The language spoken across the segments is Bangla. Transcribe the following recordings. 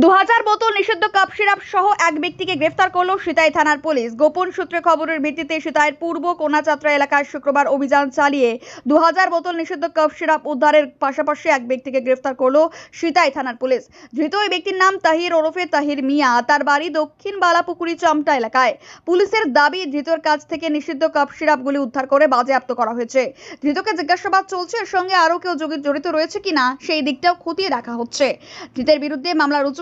দু হাজার বোতল নিষিদ্ধ কাপ সিরাপ সহ এক ব্যক্তিকে গ্রেফতার করল সিতাই থানার পুলিশ। গোপন সূত্রে খবরের ভিত্তিতে সিতাইয়ের পূর্ব কোনাচাত্রা এলাকায় শুক্রবার অভিযান চালিয়ে দু হাজার বোতল নিষিদ্ধ কাপ সিরাপ উদ্ধারের পাশাপাশি এক ব্যক্তিকে গ্রেফতার করল সিতাই থানার পুলিশ। ধৃত ওই ব্যক্তির নাম তাহির ওরফে তাহির মিয়া। তার বাড়ি দক্ষিণ বালাপুকুরি চমটা এলাকায়। পুলিশের দাবি, ধৃতর কাছ থেকে নিষিদ্ধ কাপ সিরাপগুলি উদ্ধার করে বাজেয়াপ্ত করা হয়েছে। ধৃতকে জিজ্ঞাসাবাদ চলছে, এর সঙ্গে আরও কেউ জড়িত রয়েছে কিনা, সেই দিকটাও খতিয়ে দেখা হচ্ছে। ধৃতের বিরুদ্ধে মামলা রুজু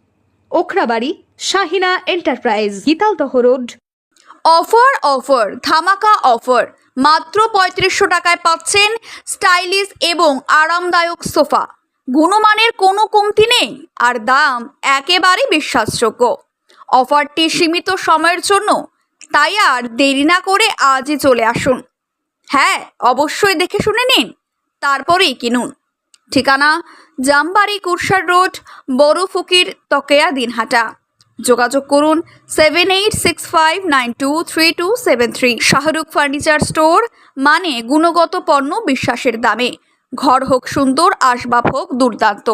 Okhrabari, Shahina Enterprise Gitaldaha Road. Offer offer, ধামাকা অফার। মাত্র পঁয়ত্রিশশো টাকায় পাচ্ছেন স্টাইলিশ এবং আরামদায়ক সোফা। গুণমানের কোনো কমতি নেই, আর দাম একেবারে বিশ্বাসযোগ্য। অফারটি সীমিত সময়ের জন্য, তাই আর দেরি না করে আজই চলে আসুন। হ্যাঁ অবশ্যই দেখে শুনে নিন, তারপরেই কিনুন। ঠিকানা জামবাড়ি কুরসার রোড, বড় ফকির তকেয়া দিনহাটা। যোগাযোগ করুন seven eight six five nine two three two seven three Shahrukh Furniture Store মানে গুণগত পণ্য বিশ্বাসের দামে। ঘর হোক সুন্দর, আসবাব হোক দুর্দান্ত।